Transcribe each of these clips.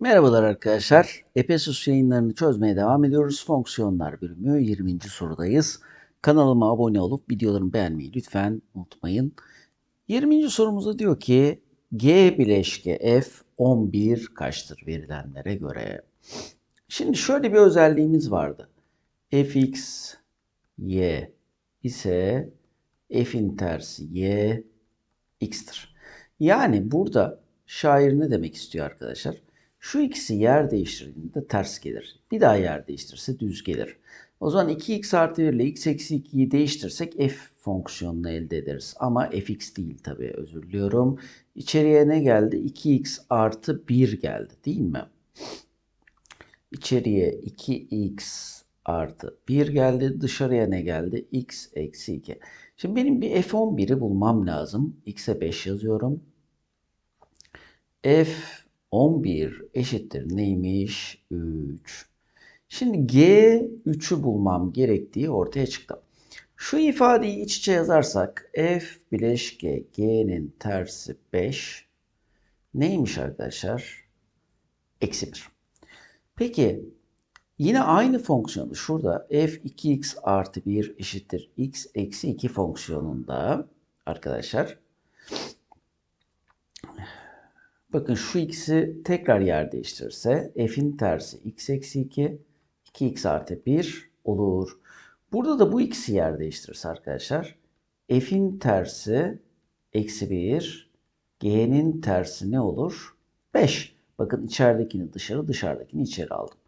Merhabalar arkadaşlar. Epesus yayınlarını çözmeye devam ediyoruz. Fonksiyonlar bölümü 20. sorudayız. Kanalıma abone olup videolarımı beğenmeyi lütfen unutmayın. 20. sorumuzda diyor ki G bileşke F 11 kaçtır verilenlere göre? Şimdi şöyle bir özelliğimiz vardı. fx y ise f'in tersi y x'tir. Yani burada şair ne demek istiyor arkadaşlar? Şu ikisi yer değiştirdiğinde ters gelir. Bir daha yer değiştirirse düz gelir. O zaman 2x artı 1 ile x eksi 2'yi değiştirsek f fonksiyonunu elde ederiz. Ama fx değil tabii özür diliyorum. İçeriye ne geldi? 2x artı 1 geldi değil mi? İçeriye 2x artı 1 geldi. Dışarıya ne geldi? x eksi 2. Şimdi benim bir f11'i bulmam lazım. x'e 5 yazıyorum. F11 eşittir neymiş? 3. Şimdi g3'ü bulmam gerektiği ortaya çıktı. Şu ifadeyi iç içe yazarsak f bileşke g'nin tersi 5 neymiş arkadaşlar? Eksi 1. Peki yine aynı fonksiyonu şurada f 2x artı 1 eşittir x eksi 2 fonksiyonunda arkadaşlar bakın şu x'i tekrar yer değiştirirse f'in tersi x eksi 2 2x artı 1 olur. Burada da bu ikisi yer değiştirirse arkadaşlar f'in tersi eksi 1 g'nin tersi ne olur? 5. Bakın içeridekini dışarı dışarıdakini içeri aldım.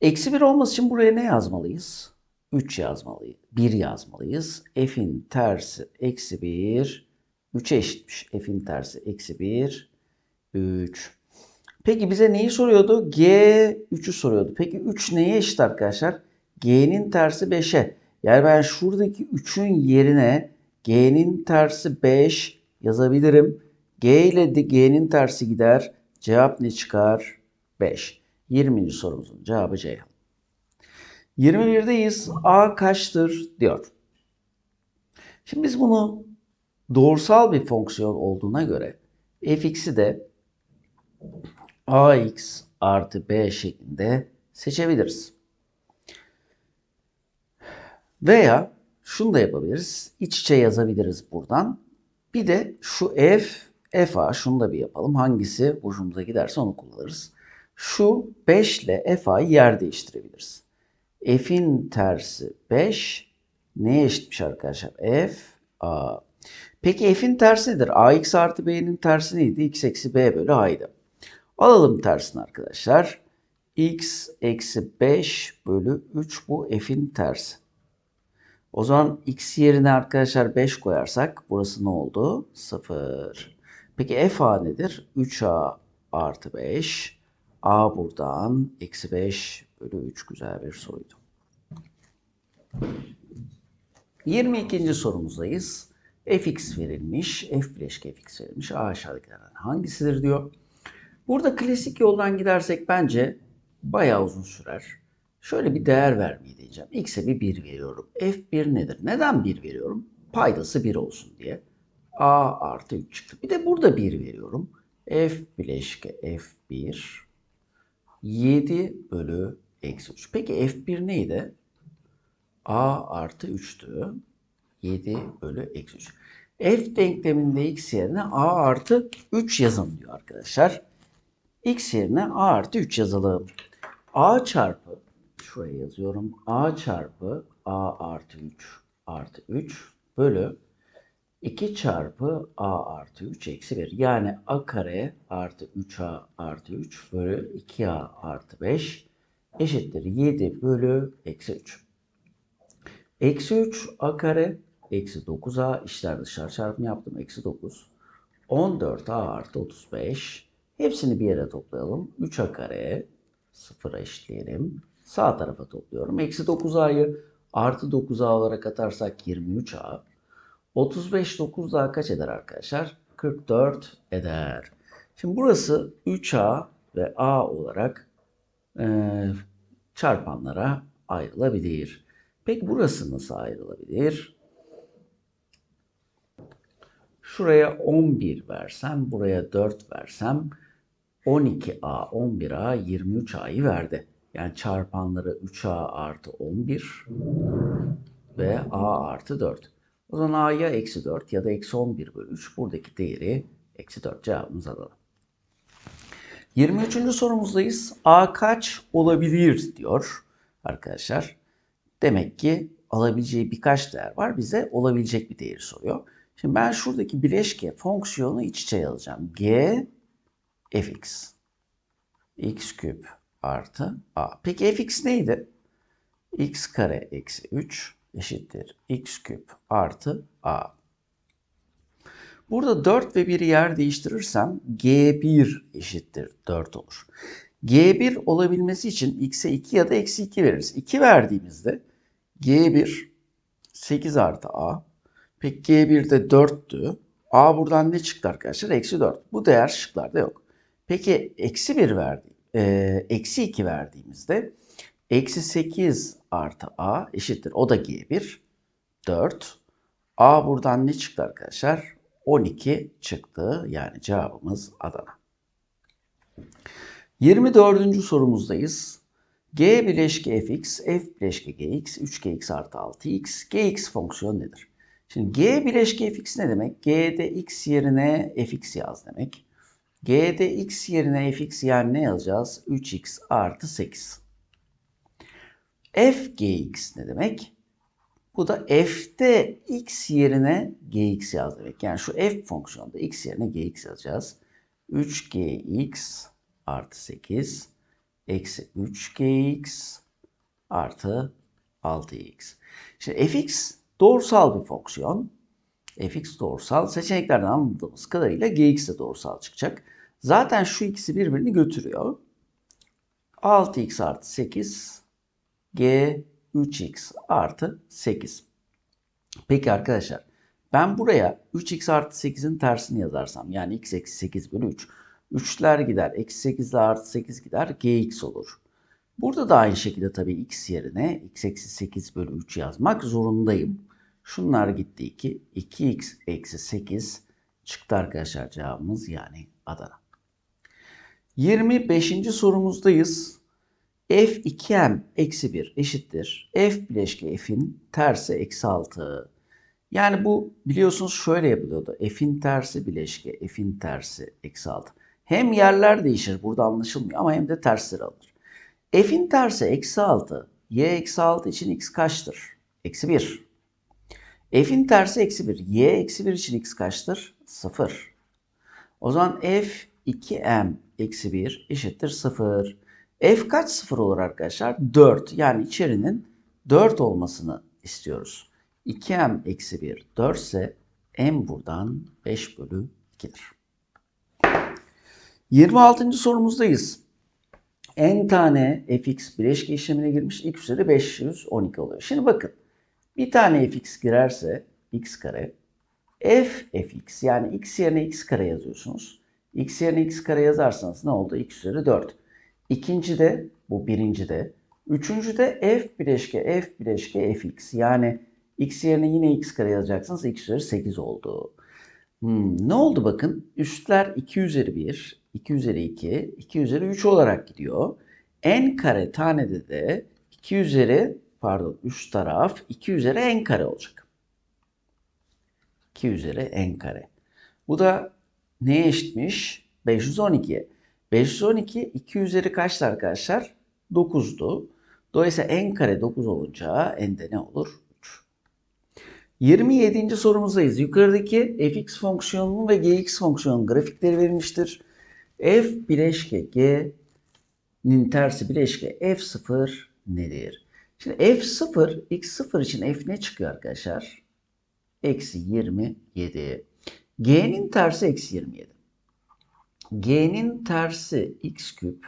Eksi 1 olması için buraya ne yazmalıyız? 3 yazmalıyız. 1 yazmalıyız. F'in tersi eksi 1 3'e eşitmiş. F'in tersi eksi 1 3. Peki bize neyi soruyordu? G 3'ü soruyordu. Peki 3 neye eşit arkadaşlar? G'nin tersi 5'e. Yani ben şuradaki 3'ün yerine G'nin tersi 5 yazabilirim. G ile G'nin tersi gider. Cevap ne çıkar? 5. 20. sorumuzun cevabı Ceyhan. 21'deyiz. A kaçtır diyor. Şimdi biz bunu doğrusal bir fonksiyon olduğuna göre fx'i de ax artı b şeklinde seçebiliriz. Veya şunu da yapabiliriz. İç içe yazabiliriz buradan. Bir de şu f, fa şunu da bir yapalım. Hangisi hoşumuza giderse onu kullanırız. Şu 5 ile fa'yı yer değiştirebiliriz. F'in tersi 5. Neye eşitmiş arkadaşlar? F, a. Peki f'in tersi nedir? ax artı b'nin tersi neydi? x eksi b bölü a'ydı. Alalım tersini arkadaşlar. x eksi 5 bölü 3 bu f'in tersi. O zaman x yerine arkadaşlar 5 koyarsak burası ne oldu? 0. Peki f a nedir? 3a artı 5. A buradan eksi 5 bölü 3 güzel bir soruydu. 22. sorumuzdayız. fx verilmiş, f bileşke fx verilmiş. A aşağıdakilerden hangisidir diyor. Burada klasik yoldan gidersek bence bayağı uzun sürer. Şöyle bir değer vermeyi diyeceğim. X'e bir 1 veriyorum. F1 nedir? Neden 1 veriyorum? Paydası 1 olsun diye. A artı 3 çıktı. Bir de burada 1 veriyorum. F bileşke F1 7 bölü eksi 3. Peki F1 neydi? A artı 3'tü. 7 bölü eksi 3. F denkleminde x yerine A artı 3 yazın diyor arkadaşlar. X yerine A artı 3 yazalım. A çarpı şuraya yazıyorum. A çarpı A artı 3 artı 3 bölü 2 çarpı A artı 3 eksi 1. Yani A kare artı 3A artı 3 bölü 2A artı 5 eşittir 7 bölü eksi 3. Eksi 3 A kare eksi 9A işler dışarı çarpımı yaptım. Eksi 9. 14A artı 35. Hepsini bir yere toplayalım. 3A kare sıfıra eşitleyelim. Sağ tarafa topluyorum. Eksi 9A'yı artı 9A olarak atarsak 23A. 35 9 daha kaç eder arkadaşlar? 44 eder. Şimdi burası 3A ve A olarak e, çarpanlara ayrılabilir. Peki burası nasıl ayrılabilir? Şuraya 11 versem, buraya 4 versem 12A, 11A, 23A'yı verdi. Yani çarpanları 3A artı 11 ve A artı 4. O zaman A ya eksi 4 ya da eksi 11 bölü 3. Buradaki değeri eksi 4 cevabımız alalım. 23. sorumuzdayız. A kaç olabilir diyor arkadaşlar. Demek ki alabileceği birkaç değer var. Bize olabilecek bir değeri soruyor. Şimdi ben şuradaki bileşke fonksiyonu iç içe yazacağım. G fx x küp artı a. Peki fx neydi? x kare eksi 3 eşittir x küp artı a. Burada 4 ve 1'i yer değiştirirsem g1 eşittir 4 olur. g1 olabilmesi için x'e 2 ya da eksi 2 veririz. 2 verdiğimizde g1 8 artı a. Peki g1'de 4'tü. a buradan ne çıktı arkadaşlar? Eksi 4. Bu değer şıklarda yok. Peki eksi 1 verdi, e, eksi 2 verdiğimizde eksi 8 artı a eşittir. O da g1. 4. a buradan ne çıktı arkadaşlar? 12 çıktı. Yani cevabımız Adana. 24. sorumuzdayız. G bileşke fx, f bileşke gx, 3gx artı 6x, gx fonksiyon nedir? Şimdi g bileşke fx ne demek? g'de x yerine fx yaz demek. G'de x yerine fx yani ne yazacağız? 3x artı 8. f gx ne demek? Bu da f'te x yerine gx yaz demek. Yani şu f fonksiyonunda x yerine gx yazacağız. 3gx artı 8 eksi 3gx artı 6x. Şimdi fx doğrusal bir fonksiyon. fx doğrusal. Seçeneklerden anladığımız kadarıyla gx de doğrusal çıkacak. Zaten şu ikisi birbirini götürüyor. 6x artı 8 g 3x artı 8. Peki arkadaşlar ben buraya 3x artı 8'in tersini yazarsam yani x eksi 8 bölü 3. 3'ler gider. Eksi 8 ile artı 8 gider. gx olur. Burada da aynı şekilde tabii x yerine x eksi 8 bölü 3 yazmak zorundayım. Şunlar gitti 2. 2x eksi 8 çıktı arkadaşlar cevabımız yani Adana. 25. sorumuzdayız. f2m eksi 1 eşittir. f bileşke f'in tersi eksi 6. Yani bu biliyorsunuz şöyle yapılıyordu. f'in tersi bileşke f'in tersi eksi 6. Hem yerler değişir burada anlaşılmıyor ama hem de tersleri alır. F'in tersi eksi 6. Y eksi 6 için x kaçtır? Eksi 1. F'in tersi eksi 1. Y eksi 1 için x kaçtır? 0. O zaman F 2m eksi 1 eşittir 0. F kaç 0 olur arkadaşlar? 4. Yani içerinin 4 olmasını istiyoruz. 2m eksi 1 4 ise m buradan 5 bölü 2'dir. 26. sorumuzdayız. n tane fx bileşke işlemine girmiş. x üzeri 512 oluyor. Şimdi bakın. Bir tane fx girerse x kare. f fx yani x yerine x kare yazıyorsunuz. X yerine x kare yazarsanız ne oldu? x üzeri 4. İkinci de bu birinci de. Üçüncü de f bileşke f bileşke fx yani x yerine yine x kare yazacaksınız. x üzeri 8 oldu. Hmm, ne oldu bakın? Üstler 2 üzeri 1, 2 üzeri 2, 2 üzeri 3 olarak gidiyor. n kare tanede de 2 üzeri pardon üst taraf 2 üzeri n kare olacak. 2 üzeri n kare. Bu da neye eşitmiş? 512'ye. 512 2 üzeri kaçtı arkadaşlar? 9'du. Dolayısıyla n kare 9 olunca n de ne olur? 27. sorumuzdayız. Yukarıdaki fx fonksiyonunun ve gx fonksiyonunun grafikleri verilmiştir. f bileşke g'nin tersi bileşke f0 nedir? Şimdi f0, x0 için f ne çıkıyor arkadaşlar? Eksi 27. g'nin tersi eksi 27. g'nin tersi x küp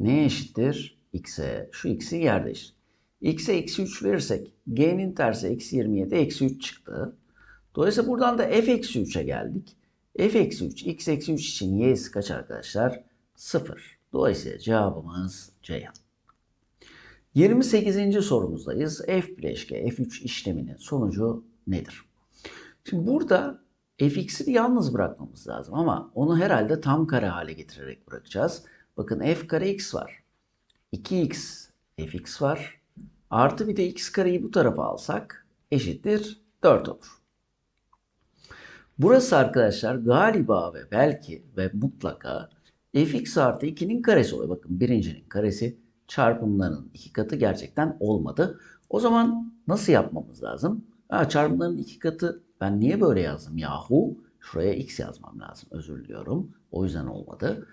ne eşittir? x'e. Şu x'i yer x'e eksi 3 verirsek g'nin tersi eksi 27 eksi 3 çıktı. Dolayısıyla buradan da f eksi 3'e geldik. f eksi 3 x eksi 3 için y'si kaç arkadaşlar? 0. Dolayısıyla cevabımız Ceyhan. 28. sorumuzdayız. F bileşke F3 işleminin sonucu nedir? Şimdi burada fx'i yalnız bırakmamız lazım ama onu herhalde tam kare hale getirerek bırakacağız. Bakın f kare x var. 2x fx var. Artı bir de x kareyi bu tarafa alsak eşittir 4 olur. Burası arkadaşlar galiba ve belki ve mutlaka fx artı 2'nin karesi oluyor. Bakın birincinin karesi çarpımlarının iki katı gerçekten olmadı. O zaman nasıl yapmamız lazım? Ha, çarpımların iki katı ben niye böyle yazdım yahu? Şuraya x yazmam lazım. Özür diliyorum. O yüzden olmadı.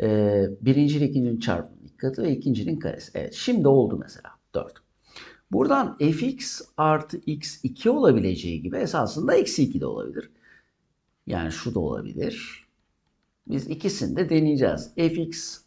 Ee, birinci ile ikincinin çarpımının katı ve ikincinin karesi. Evet şimdi oldu mesela 4. Buradan fx artı x 2 olabileceği gibi esasında eksi 2 de olabilir. Yani şu da olabilir. Biz ikisini de deneyeceğiz. fx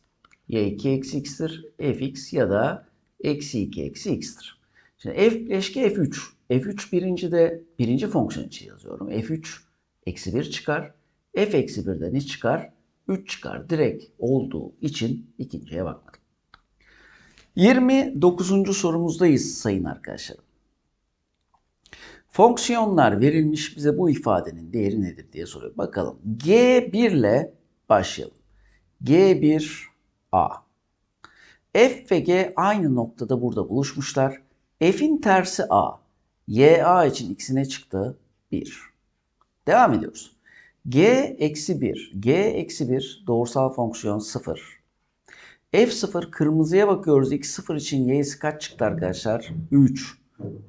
ya 2 eksi x'tir, fx ya da eksi 2 eksi x'tir. Şimdi f bileşke f3. F3 birinci de birinci fonksiyon için yazıyorum. f3 eksi 1 çıkar. f eksi 1'den ne çıkar? 3 çıkar. Direkt olduğu için ikinciye bakmadım. 29. sorumuzdayız sayın arkadaşlarım. Fonksiyonlar verilmiş bize bu ifadenin değeri nedir diye soruyor. Bakalım. G1 ile başlayalım. G1 A. F ve G aynı noktada burada buluşmuşlar. F'in tersi A. Y A için x'ine çıktı 1. Devam ediyoruz. G eksi 1. G eksi 1 doğrusal fonksiyon 0. F0 kırmızıya bakıyoruz. X0 için y'si kaç çıktı arkadaşlar? 3.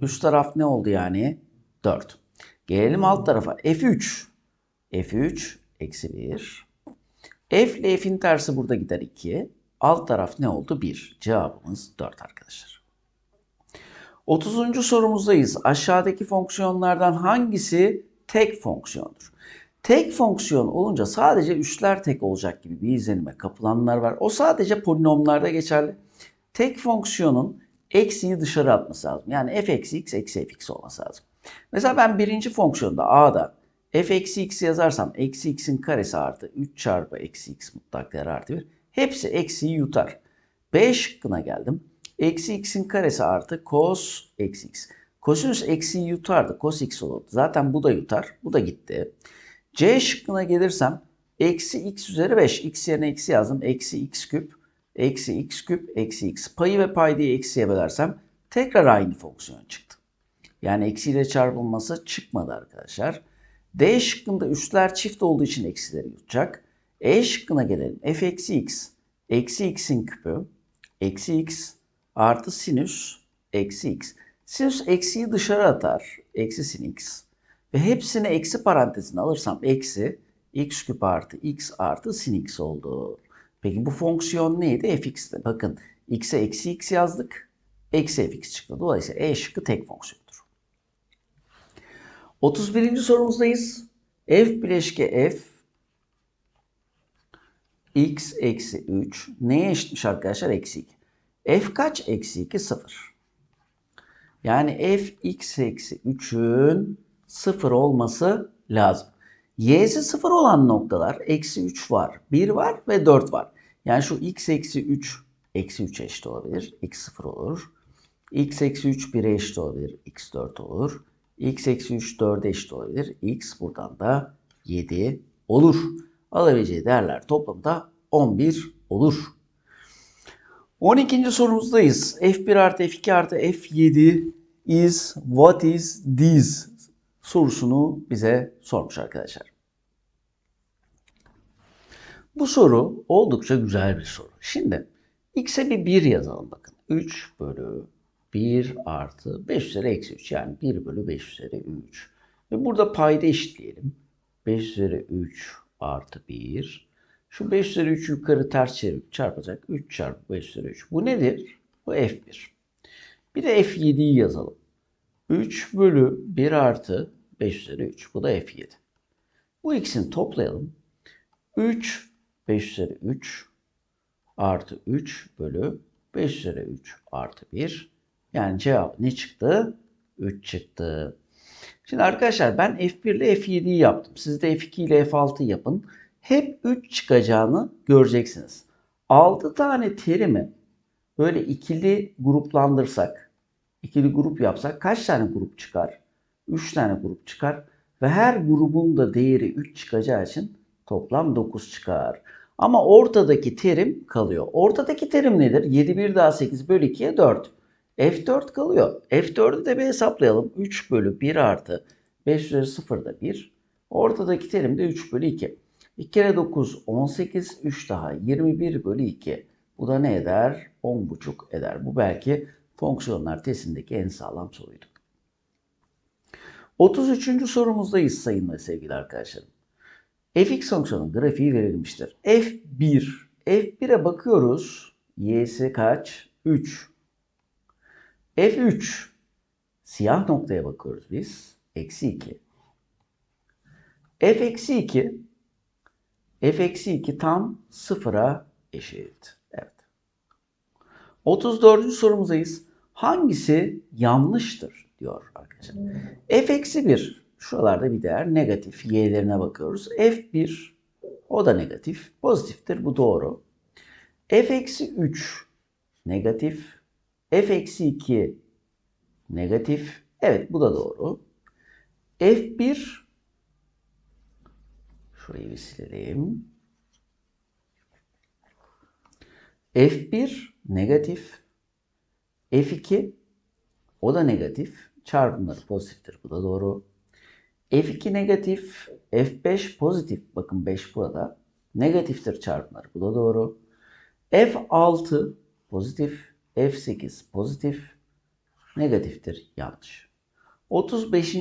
Üst taraf ne oldu yani? 4. Gelelim alt tarafa. F3. F3 eksi 1. F ile F'in tersi burada gider 2. Alt taraf ne oldu? 1. Cevabımız 4 arkadaşlar. 30. sorumuzdayız. Aşağıdaki fonksiyonlardan hangisi tek fonksiyondur? Tek fonksiyon olunca sadece üstler tek olacak gibi bir izlenime kapılanlar var. O sadece polinomlarda geçerli. Tek fonksiyonun eksiği dışarı atması lazım. Yani f eksi x eksi fx olması lazım. Mesela ben birinci fonksiyonda a'da f eksi x yazarsam eksi x'in karesi artı 3 çarpı eksi x mutlak değer artı 1. Hepsi eksiği yutar. B şıkkına geldim. Eksi x'in karesi artı cos eksi x. Kosinüs eksiği yutardı. Cos x olurdu. Zaten bu da yutar. Bu da gitti. C şıkkına gelirsem eksi x üzeri 5. x yerine eksi yazdım. Eksi x küp. Eksi x küp. Eksi x. Payı ve paydayı eksiye bölersem tekrar aynı fonksiyon çıktı. Yani eksiyle çarpılması çıkmadı arkadaşlar. D şıkkında üstler çift olduğu için eksileri yutacak. E şıkkına gelelim. f eksi x. Eksi x'in küpü. Eksi x artı sinüs eksi x. Sinüs eksiyi dışarı atar. Eksi sin x. Ve hepsini eksi parantezine alırsam eksi x küp artı x artı sin x oldu. Peki bu fonksiyon neydi? fx'ti. Bakın x'e eksi x yazdık. Eksi fx çıktı. Dolayısıyla e şıkkı tek fonksiyondur. 31. sorumuzdayız. f bileşke f x eksi 3 neye eşitmiş arkadaşlar? Eksi 2. f kaç? Eksi 2 0. Yani f x eksi 3'ün 0 olması lazım. y'si 0 olan noktalar eksi 3 var, 1 var ve 4 var. Yani şu x eksi 3 eksi 3 eşit olabilir. x 0 olur. x eksi 3 1'e eşit olabilir. x 4 olur. x eksi 3 4'e eşit olabilir. x buradan da 7 olur. Alabileceği değerler toplamda 11 olur. 12. sorumuzdayız. f1 artı f2 artı f7 is what is this sorusunu bize sormuş arkadaşlar. Bu soru oldukça güzel bir soru. Şimdi x'e bir 1 yazalım bakın. 3 bölü 1 artı 5 üzeri eksi 3 yani 1 bölü 5 üzeri 3. Ve burada payda eşitleyelim. 5 üzeri 3 artı 1. Şu 5 üzeri 3 yukarı ters çevirip çarpacak. 3 çarpı 5 üzeri 3. Bu nedir? Bu f1. Bir de f7'yi yazalım. 3 bölü 1 artı 5 üzeri 3. Bu da f7. Bu ikisini toplayalım. 3 5 üzeri 3 artı 3 bölü 5 üzeri 3 artı 1. Yani cevap ne çıktı? 3 çıktı. Şimdi arkadaşlar ben F1 ile F7'yi yaptım. Siz de F2 ile F6 yapın. Hep 3 çıkacağını göreceksiniz. 6 tane terimi böyle ikili gruplandırsak, ikili grup yapsak kaç tane grup çıkar? 3 tane grup çıkar. ve her grubun da değeri 3 çıkacağı için toplam 9 çıkar. Ama ortadaki terim kalıyor. Ortadaki terim nedir? 7 1 daha 8 bölü 2'ye 4. F4 kalıyor. F4'ü de bir hesaplayalım. 3 bölü 1 artı 5 üzeri 0 da 1. Ortadaki terim de 3 bölü 2. 2 kere 9 18, 3 daha 21 bölü 2. Bu da ne eder? 10,5 eder. Bu belki fonksiyonlar testindeki en sağlam soruydu. 33. sorumuzdayız sayın ve sevgili arkadaşlarım. fx fonksiyonun grafiği verilmiştir. f1, f1'e bakıyoruz. y'si kaç? 3. f3, siyah noktaya bakıyoruz biz. Eksi 2. f eksi 2, f eksi 2 tam sıfıra eşit. Evet. 34. sorumuzdayız. Hangisi yanlıştır diyor arkadaşlar. f eksi 1 şuralarda bir değer negatif y'lerine bakıyoruz. f1 o da negatif. Pozitiftir bu doğru. f eksi 3 negatif. f eksi 2 negatif. Evet bu da doğru. f1 şurayı bir silelim. F1 negatif. F2 o da negatif. Çarpımları pozitiftir. Bu da doğru. F2 negatif. F5 pozitif. Bakın 5 burada. Negatiftir çarpımları. Bu da doğru. F6 pozitif. F8 pozitif. Negatiftir. Yanlış. 35.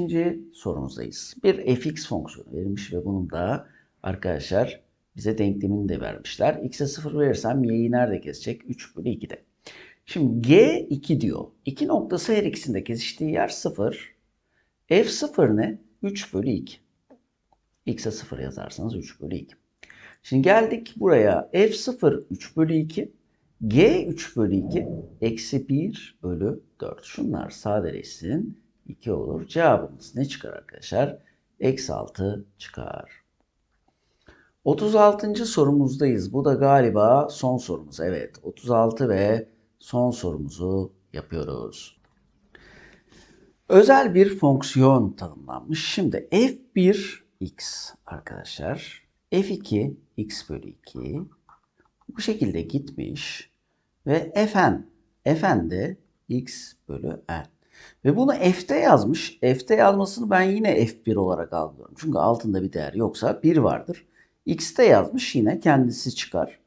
sorumuzdayız. Bir fx fonksiyonu verilmiş ve bunun da arkadaşlar bize denklemini de vermişler. x'e 0 verirsem y'yi nerede kesecek? 3 bölü 2'de. Şimdi g2 diyor. İki noktası her ikisinde kesiştiği yer 0. f0 ne? 3 bölü 2. x'e 0 yazarsanız 3 bölü 2. Şimdi geldik buraya. f0 3 bölü 2. g 3 bölü 2. Eksi 1 bölü 4. Şunlar sadeleşsin. 2 olur. Cevabımız ne çıkar arkadaşlar? Eksi 6 çıkar. 36. sorumuzdayız. Bu da galiba son sorumuz. Evet 36 ve son sorumuzu yapıyoruz. Özel bir fonksiyon tanımlanmış. Şimdi f1 x arkadaşlar. f2 x bölü 2 bu şekilde gitmiş ve fn fn de x bölü n. Ve bunu f'te yazmış. F'te yazmasını ben yine f1 olarak algılıyorum. Çünkü altında bir değer yoksa 1 vardır. X'te yazmış yine kendisi çıkar.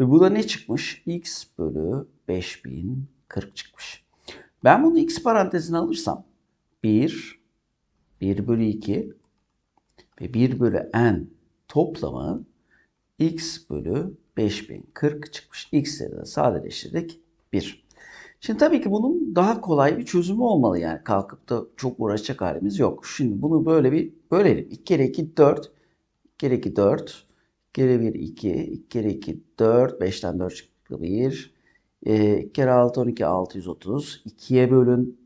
Ve bu da ne çıkmış? x bölü 5040 çıkmış. Ben bunu x parantezine alırsam 1, 1 bölü 2 ve 1 bölü n toplamı x bölü 5040 çıkmış. x'leri de sadeleştirdik 1. Şimdi tabii ki bunun daha kolay bir çözümü olmalı yani kalkıp da çok uğraşacak halimiz yok. Şimdi bunu böyle bir bölelim. 2 kere 2 4, 2 kere 2 4, 2 kere 1 2, 2 kere 2 4, 5'ten 4 çıktı 1. 2 kere 6 12 630. 2'ye bölün.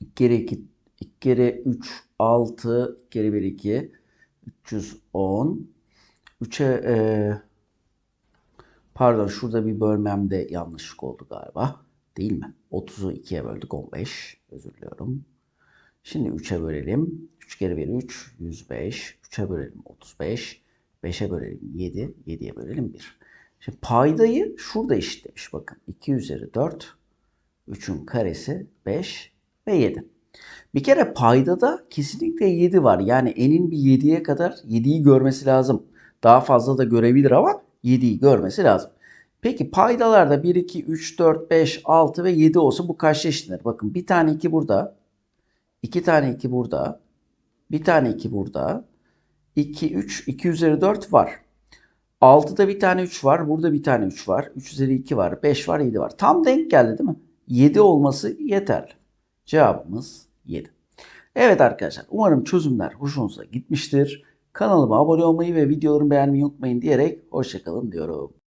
2 kere 2 2 kere 3 6, 2 kere 1 2 310. 3'e e, pardon şurada bir bölmemde yanlışlık oldu galiba. Değil mi? 30'u 2'ye böldük 15. Özür diliyorum. Şimdi 3'e bölelim. 3 kere 1 3 105. 3'e bölelim 35. 5'e bölelim 7. 7'ye bölelim 1. Şimdi paydayı şurada eşitlemiş. Bakın 2 üzeri 4. 3'ün karesi 5 ve 7. Bir kere paydada kesinlikle 7 var. Yani n'in bir 7'ye kadar 7'yi görmesi lazım. Daha fazla da görebilir ama 7'yi görmesi lazım. Peki paydalarda 1, 2, 3, 4, 5, 6 ve 7 olsa bu kaçta eşitlenir? Bakın bir tane 2 burada. 2 tane 2 burada. Bir tane 2 burada. 2, 3, 2 üzeri 4 var. 6'da bir tane 3 var. Burada bir tane 3 var. 3 üzeri 2 var. 5 var, 7 var. Tam denk geldi değil mi? 7 olması yeterli. Cevabımız 7. Evet arkadaşlar umarım çözümler hoşunuza gitmiştir. Kanalıma abone olmayı ve videolarımı beğenmeyi unutmayın diyerek hoşçakalın diyorum.